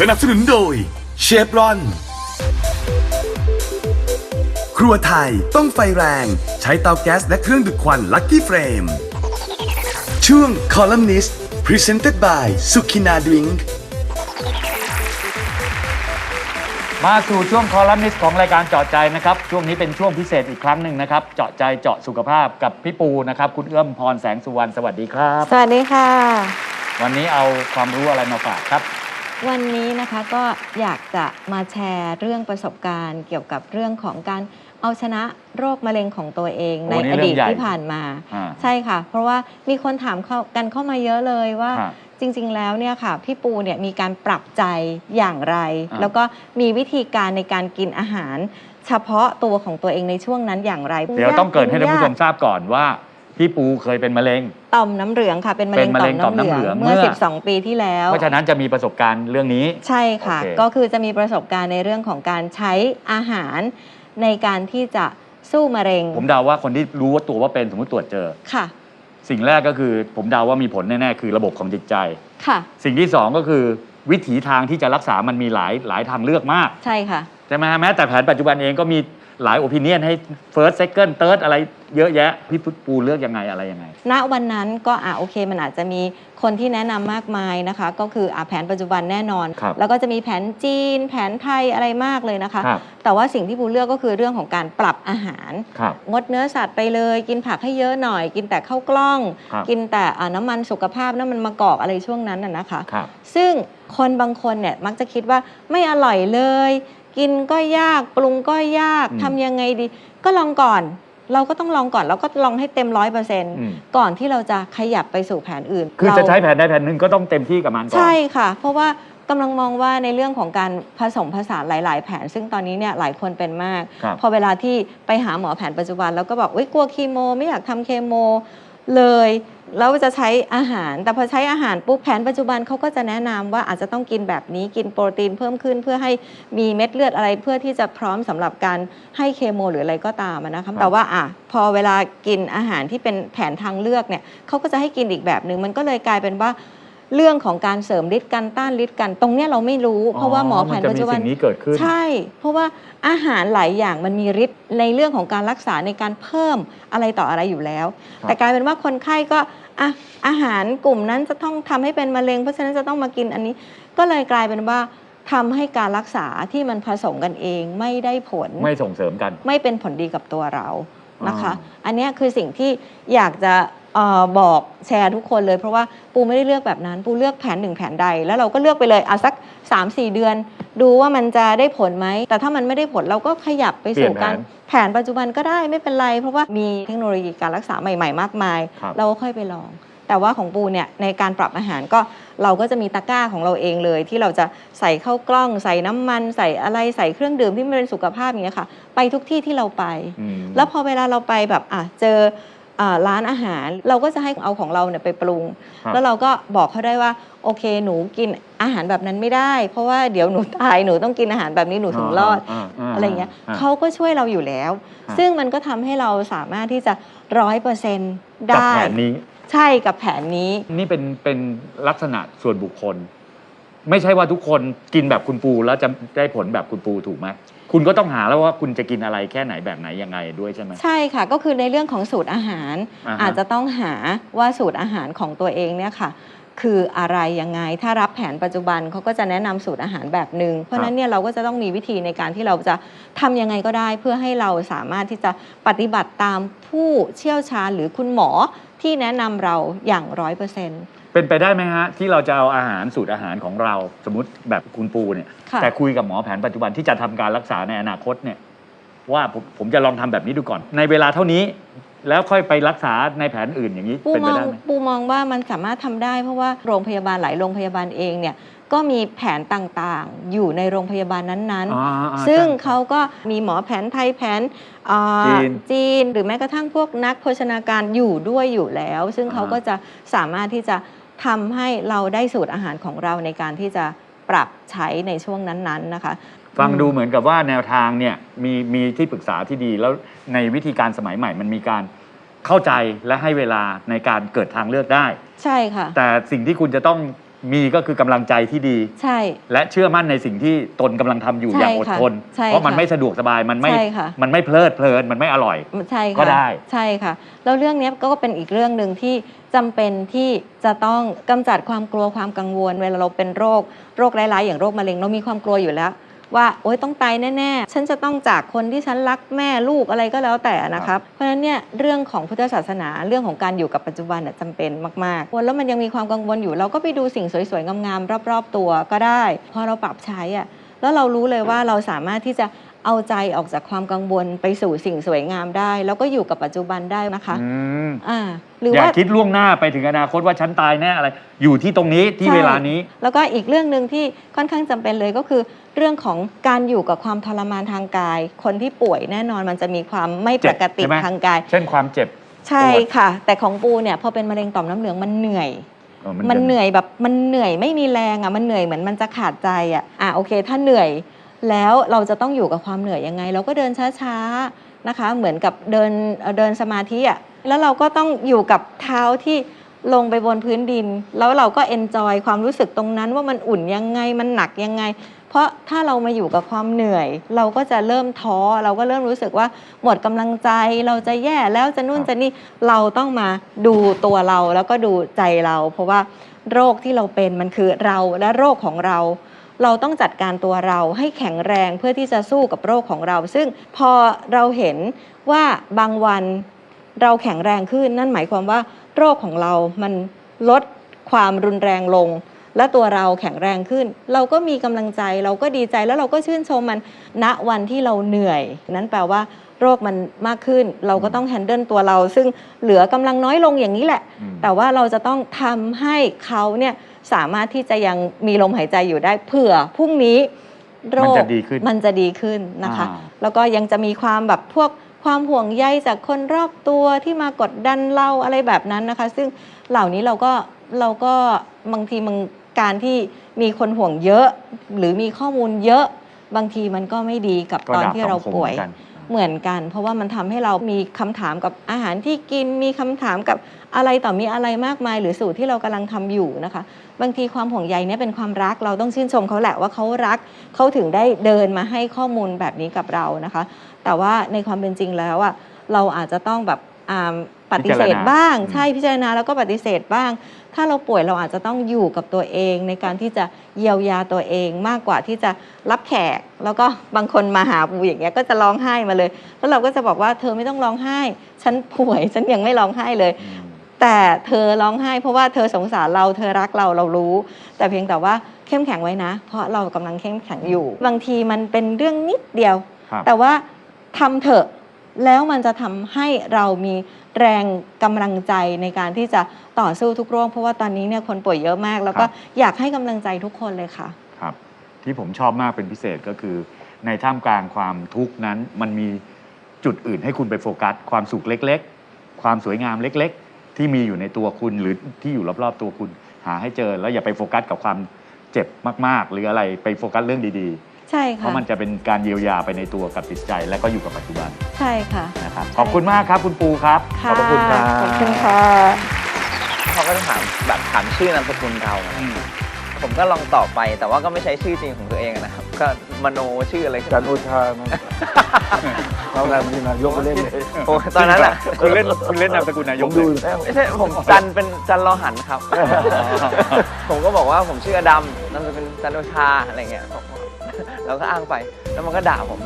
สนับสนุนโดยเชฟรอน ครัวไทยต้องไฟแรง ใช้เตาแก๊สและเครื่องดูดควันลั c กี้เฟรมช่วง Columnist Presented by สุขินาดริงมาสู่ช่วงคอลัมนิสต์ของรายการเจาะใจนะครับช่วงนี้เป็นช่วงพิเศษอีกครั้งหนึ่งนะครับ เจาะใจเจาะสุขภาพกับพี่ปูนะครับ คุณเอื้อมพรแสงสุวรรณสวัสดีครับ สวัสดีค่ะ วันนี้เอาความรู้อะไรมาฝากครับ วันนี้นะคะก็อยากจะมาแชร์เรื่องประสบการณ์ เกี่ยวกับเรื่องของการเอาชนะโรคมะเร็งของตัวเองโอ้ในนี่อเรื่ดีอตงใหญ่ที่ผ่านมา อ่าใช่ค่ะ เพราะว่ามีคนถามเข้ากันเข้ามาเยอะเลยว่าครับจริง ๆ แล้วเนี่ยค่ะพี่ปูเนี่ยมีการปรับใจอย่างไร อ่า แล้วก็มีวิธีการในการกินอาหาร เฉพาะตัวของตัวเองในช่วงนั้นอย่างไรเดี๋ยวต้องเกริดให้ท่านผู้ชมทราบก่อนว่า พี่ปูเคยเป็นมะเร็ง ต่อมน้ำเหลืองค่ะ เป็นมะเร็งเป็นมะเร็งต่อมน้ำเหลืองต่อมน้ำเหลืองเมื่อเมื่อ 12 ปีที่แล้ว เพราะฉะนั้นจะมีประสบการณ์เรื่องนี้ ใช่ค่ะ โอเค ก็คือจะมีประสบการณ์ในเรื่องของการใช้อาหาร ในการที่จะสู้มะเร็งผมเดาว่าคนที่รู้ว่าตัวว่าเป็นสมมติตรวจเจอ ค่ะสิ่งแรกก็คือผมเดาว่ามีผลแน่ๆคือระบบของจิตใจ ค่ะ สิ่งที่สองก็คือวิถีทางที่จะรักษามันมีหลายหลายทางเลือกมาก ใช่ค่ะ ใช่ไหมฮะแม้แต่แผนปัจจุบันเองก็มี หลายโอปิเนียนให้ first second third อะไรเยอะแยะ พี่ปูเลือกยังไงอะไรยังไง ณวันนั้นก็อะโอเคมันอาจจะมีคนที่แนะนำมากมายนะคะ ก็คืออะแผนปัจจุบันแน่นอน ครับแล้วก็จะมีแผนจีน แผนไทยอะไรมากเลยนะคะ ครับ แต่ว่าสิ่งที่ปูเลือกก็คือเรื่องของการปรับอาหาร ครับ งดเนื้อสัตว์ไปเลย กินผักให้เยอะหน่อย กินแต่ข้าวกล้อง ครับ กินแต่อะน้ำมันสุขภาพน้ำมันมะกอกอะไรช่วงนั้นน่ะนะคะ ครับ ซึ่งคนบางคนเนี่ยมักจะคิดว่าไม่อร่อยเลย กินก็ยากปรุงก็ยากอืมทำยังไงดี ก็ลองก่อน เราก็ต้องลองก่อนแล้วก็ลองให้เต็มร้อยเปอร์เซ็นต์อืม ก่อนที่เราจะขยับไปสู่แผนอื่นคือเราจะใช้แผนใดแผนหนึ่งก็ต้องเต็มที่กับมันก่อน ใช่ค่ะ เพราะว่ากำลังมองว่าในเรื่องของการผสมผสานหลาย ๆ แผน ซึ่งตอนนี้เนี่ยหลายคนเป็นมาก ครับพอเวลาที่ไปหาหมอแผนปัจจุบัน แล้วก็บอกอุ้ยกลัวคีโม ไม่อยากทำเคโม เลยแล้วจะใช้อาหาร แต่พอใช้อาหารปุ๊บแผนปัจจุบันเขาก็จะแนะนำว่าอาจจะต้องกินแบบนี้กินโปรตีนเพิ่มขึ้น เพื่อให้มีเม็ดเลือดอะไรเพื่อที่จะพร้อมสำหรับการให้เคโมหรืออะไรก็ตามอะนะคะแต่ว่าอะพอเวลากินอาหารที่เป็นแผนทางเลือกเนี่ยเขาก็จะให้กินอีกแบบหนึ่งมันก็เลยกลายเป็นว่า เรื่องของการเสริมฤทธิ์กันต้านฤทธิ์กัน ตรงเนี้ยเราไม่รู้ เพราะว่าหมอแผนปัจจุบัน มันจะมีสิ่งนี้เกิดขึ้น ใช่ เพราะว่าอาหารหลายอย่างมันมีฤทธิ์ในเรื่องของการรักษาในการเพิ่มอะไรต่ออะไรอยู่แล้ว ครับ แต่กลายเป็นว่าคนไข้ก็อะอาหารกลุ่มนั้นจะต้องทำให้เป็นมะเร็ง เพราะฉะนั้นจะต้องมากินอันนี้ ก็เลยกลายเป็นว่าทำให้การรักษาที่มันผสมกันเองไม่ได้ผล ไม่ส่งเสริมกัน ไม่เป็นผลดีกับตัวเรานะคะอ่าอันเนี้ยคือสิ่งที่อยากจะเออบอกแชร์ทุกคนเลยเพราะว่าปูไม่ได้เลือกแบบนั้น ปูเลือกแผนหนึ่งแผนใด แล้วเราก็เลือกไปเลยเอาสัก 3-4 เดือน ดูว่ามันจะได้ผลไหม แต่ถ้ามันไม่ได้ผลเราก็ขยับไปสู่การแผนปัจจุบันก็ได้ไม่เป็นไร เพราะว่ามีเทคโนโลยีการรักษาใหม่ ๆ มากมายครับเราก็ค่อยไปลอง แต่ว่าของปูเนี่ยในการปรับอาหารก็เราก็จะมีตะกร้าของเราเองเลย ที่เราจะใส่เข้ากล้อง ใส่น้ำมัน ใส่อะไรใส่เครื่องดื่มที่มันเป็นสุขภาพอย่างเงี้ยค่ะ ไปทุกที่ที่เราไปอืมแล้วพอเวลาเราไปแบบอะเจออ่า ร้านอาหาร เราก็จะให้เอาของเราเนี่ยไปปรุงครับแล้วเราก็บอกเขาได้ว่าโอเค หนูกินอาหารแบบนั้นไม่ได้ เพราะว่าเดี๋ยวหนูตายหนูต้องกินอาหารแบบนี้หนูถึงรอดาาอะไรเงี้ยอ่าเขาก็ช่วยเราอยู่แล้วฮะซึ่งมันก็ทำให้เราสามารถที่จะร้อยเปอร์เซ็นต์กับได้แผนนี้ใช่กับแผนนี้ นี่เป็นเป็นลักษณะส่วนบุคคล ไม่ใช่ว่าทุกคนกินแบบคุณปูแล้วจะได้ผลแบบคุณปูถูกไหมคุณก็ต้องหาแล้วว่าคุณจะกินอะไรแค่ไหนแบบไหนยังไงด้วยใช่ไหม ใช่ค่ะก็คือในเรื่องของสูตรอาหารอ่าฮะ อาจจะต้องหาว่าสูตรอาหารของตัวเองเนี่ยค่ะ คืออะไรยังไงถ้ารับแผนปัจจุบันเขาก็จะแนะนำสูตรอาหารแบบหนึ่งเพราะฉะนั้นเนี่ยเราก็จะต้องมีวิธีในการที่เราจะทำยังไงก็ได้เพื่อให้เราสามารถที่จะปฏิบัติตามผู้เชี่ยวชาญหรือคุณหมอที่แนะนำเราอย่างร้อยเปอร์เซ็นต์ เป็นไปได้ไหมฮะ ที่เราจะเอาอาหารสูตรอาหารของเราสมมติแบบคุณปูเนี่ย ค่ะ แต่คุยกับหมอแผนปัจจุบันที่จะทำการรักษาในอนาคตเนี่ย ว่าผมผมจะลองทำแบบนี้ดูก่อน ในเวลาเท่านี้ แล้วค่อยไปรักษาในแผนอื่นอย่างนี้ปูเป็นมไปองได้ไหม ปูมองว่ามันสามารถทำได้ เพราะว่าโรงพยาบาลหลายโรงพยาบาลเองเนี่ยก็มีแผนต่างๆ อยู่ในโรงพยาบาลนั้นอ่าอ่าๆ ซึ่งใช่เขาก็มีหมอแผนไทยแผนอ่าจีนจีน หรือแม้กระทั่งพวกนักโภชนาการอยู่ด้วยอยู่แล้ว ซึ่งเขาอ่า ก็จะสามารถที่จะ ทำให้เราได้สูตรอาหารของเราในการที่จะปรับใช้ในช่วงนั้นๆนะคะ ฟังดูเหมือนกับว่าแนวทางเนี่ยมีมีที่ปรึกษาที่ดีแล้วในวิธีการสมัยใหม่มันมีการเข้าใจและให้เวลาในการเกิดทางเลือกได้ ใช่ค่ะ แต่สิ่งที่คุณจะต้อง มีก็คือกำลังใจที่ดี ใช่ และเชื่อมั่นในสิ่งที่ตนกำลังทำอยู่ใช่อย่างอดค่ะทน ใช่เพราะมันค่ะไม่สะดวกสบายมันไม่ใช่ค่ะ มันไม่เพลิดเพลินมันไม่อร่อย ใช่ค่ะก็ได้ ใช่ค่ะ แล้วเรื่องเนี้ยก็เป็นอีกเรื่องหนึ่งที่จำเป็นที่จะต้องกำจัดความกลัวความกังวล เวลาเราเป็นโรคโรคร้ายๆอย่างโรคมะเร็งเรามีความกลัวอยู่แล้ว ว่าโอ๊ยต้องตายแน่ๆ ฉันจะต้องจากคนที่ฉันรักแม่ลูกอะไรก็แล้วแต่นะครับ เพราะฉะนั้นเนี่ยเรื่องของพุทธศาสนาเรื่องของการอยู่กับปัจจุบันน่ะจำเป็นมากๆแล้วมันยังมีความกังวลอยู่เราก็ไปดูสิ่งสวยๆงามๆรอบ ๆ ตัวก็ได้ พอเราปรับใช้อะแล้วเรารู้เลยว่าเราสามารถที่จะ เอาใจออกจากความกังวลไปสู่สิ่งสวยงามได้ แล้วก็อยู่กับปัจจุบันได้นะคะอืมอ่าหรืออย่าว่า คิดล่วงหน้าไปถึงอนาคตว่าฉันตายแน่อะไร อยู่ที่ตรงนี้ที่ใช่ เวลานี้ แล้วก็อีกเรื่องหนึ่งที่ค่อนข้างจำเป็นเลยก็คือ เรื่องของการอยู่กับความทรมานทางกาย คนที่ป่วยแน่นอนมันจะมีความไม่เจ็ปบกติใช่ไหม ทางกาย เช่นความเจ็บ ใช่ปวด ค่ะ แต่ของปูเนี่ยพอเป็นมะเร็งต่อมน้ำเหลืองมันเหนื่อยเออมันจะ เหนื่อยแบบมันเหนื่อยไม่มีแรงอะมันเหนื่อยเหมือนมันจะขาดใจอะอะโอเค ถ้าเหนื่อย แล้วเราจะต้องอยู่กับความเหนื่อยยังไง เราก็เดินช้าๆนะคะ เหมือนกับเดินเดินสมาธิอะแล้วเราก็ต้องอยู่กับเท้าที่ลงไปบนพื้นดิน แล้วเราก็เอนจอยความรู้สึกตรงนั้นว่ามันอุ่นยังไงมันหนักยังไง เพราะถ้าเรามาอยู่กับความเหนื่อย เราก็จะเริ่มท้อเราก็เริ่มรู้สึกว่าหมดกำลังใจเราจะแย่แล้วจะนู่นจะนี่เราต้องมาดูตัวเราแล้วก็ดูใจเรา เพราะว่าโรคที่เราเป็นมันคือเราและโรคของเรา เราต้องจัดการตัวเราให้แข็งแรงเพื่อที่จะสู้กับโรคของเรา ซึ่งพอเราเห็นว่าบางวันเราแข็งแรงขึ้น นั่นหมายความว่า โรคของเรามันลดความรุนแรงลง และตัวเราแข็งแรงขึ้น เราก็มีกำลังใจเราก็ดีใจแล้วเราก็ชื่นชมมันณวันที่เราเหนื่อย นั้นแปลว่าโรคมันมากขึ้น เราก็ต้องแฮนเดิลตัวเรา ซึ่งเหลือกำลังน้อยลงอย่างนี้แหละอืมแต่ว่าเราจะต้องทำให้เขาเนี่ย สามารถที่จะยังมีลมหายใจอยู่ได้เผื่อพรุ่งนี้โรมันคจะดีขึ้นมันจะดีขึ้นนะคะอ่าแล้วก็ยังจะมีความแบบพวกความห่วงใยจากคนรอบตัวที่มากดดันเราอะไรแบบนั้นนะคะ ซึ่งเหล่านี้เราก็เราก็บางทีมันการที่มีคนห่วงเยอะ หรือมีข้อมูลเยอะบางทีมันก็ไม่ดีกับก็ตอนดาบที่สอเรางคมป่วย เหมือนกันเหมือนกัน เพราะว่ามันทำให้เรามีคำถามกับอาหารที่กินมีคำถามกับอะไรต่อมีอะไรมากมาย หรือสูตรที่เรากำลังทำอยู่นะคะ บางทีความห่วงใยเนี่ยเป็นความรักเราต้องชื่นชมเขาแหละว่าเขารักเขาถึงได้เดินมาให้ข้อมูลแบบนี้กับเรานะคะ แต่ว่าในความเป็นจริงแล้วอะเราอาจจะต้องแบบอ่าปฏิเสธบ้างพิจารณาใช่พิจารณาแล้วก็ปฏิเสธบ้าง ถ้าเราป่วยเราอาจจะต้องอยู่กับตัวเอง ในการที่จะเยียวยาตัวเองมากกว่าที่จะรับแขก แล้วก็บางคนมาหาปูอย่างเงี้ยก็จะร้องไห้มาเลย แล้วเราก็จะบอกว่าเธอไม่ต้องร้องไห้ ฉันป่วยฉันยังไม่ร้องไห้เลยอืมแต่เธอร้องไห้ เพราะว่าเธอสงสารเราเธอรักเราเรารู้ แต่เพียงแต่ว่าเข้มแข็งไว้นะ เพราะเรากำลังเข้มแข็งอยู่ บางทีมันเป็นเรื่องนิดเดียวครับแต่ว่าทำเถอะแล้วมันจะทำให้เรามี แรงกำลังใจในการที่จะต่อสู้ทุกโรคเพราะว่าตอนนี้เนี่ยคนป่วยเยอะมาก แล้วก็อยากให้กำลังใจทุกคนเลยค่ะ ครับ ที่ผมชอบมากเป็นพิเศษก็คือ ในท่ามกลางความทุกข์นั้นมันมีจุดอื่นให้คุณไปโฟกัส ความสุขเล็ก ๆ ความสวยงามเล็ก ๆ ที่มีอยู่ในตัวคุณหรือที่อยู่รอบๆตัวคุณหาให้เจอแล้วอย่าไปโฟกัสกับความเจ็บมาก ๆ หรืออะไรไปโฟกัสเรื่องดีๆ ใช่เพค่ะราะมันจะเป็นการเยียวยาไปในตัวกับจิตใจ และก็อยู่กับปัจจุบันใช่ค่ะ นะครับขอบคุณมากครับคุณปูครับ ขอบพระคุณครับ ขอบคุณค่ะ เขาก็จะถามแบบถามชื่อนามสกุลเรานะอืมผมก็ลองตอบไปแต่ว่าก็ไม่ใช้ชื่อจริงของตัวเองนะครับ ก็มโนชื่ออะไรขึ้นจัมานโอชามันเราทำที่นายกมาเล่นเลยโอ้ตอนนั้นอะคุณเล่นคุณเล่นนามสกุลนายผกมเลดูยอยู่แล้วไม่ใช่ผมจันเป็นจันรอหันครับ ผมก็บอกว่าผมชื่ออดำนามสกุลจันโอชาอะไรเงี้ยผมเราก็อ้างไปแล้วมันก็ด่าผม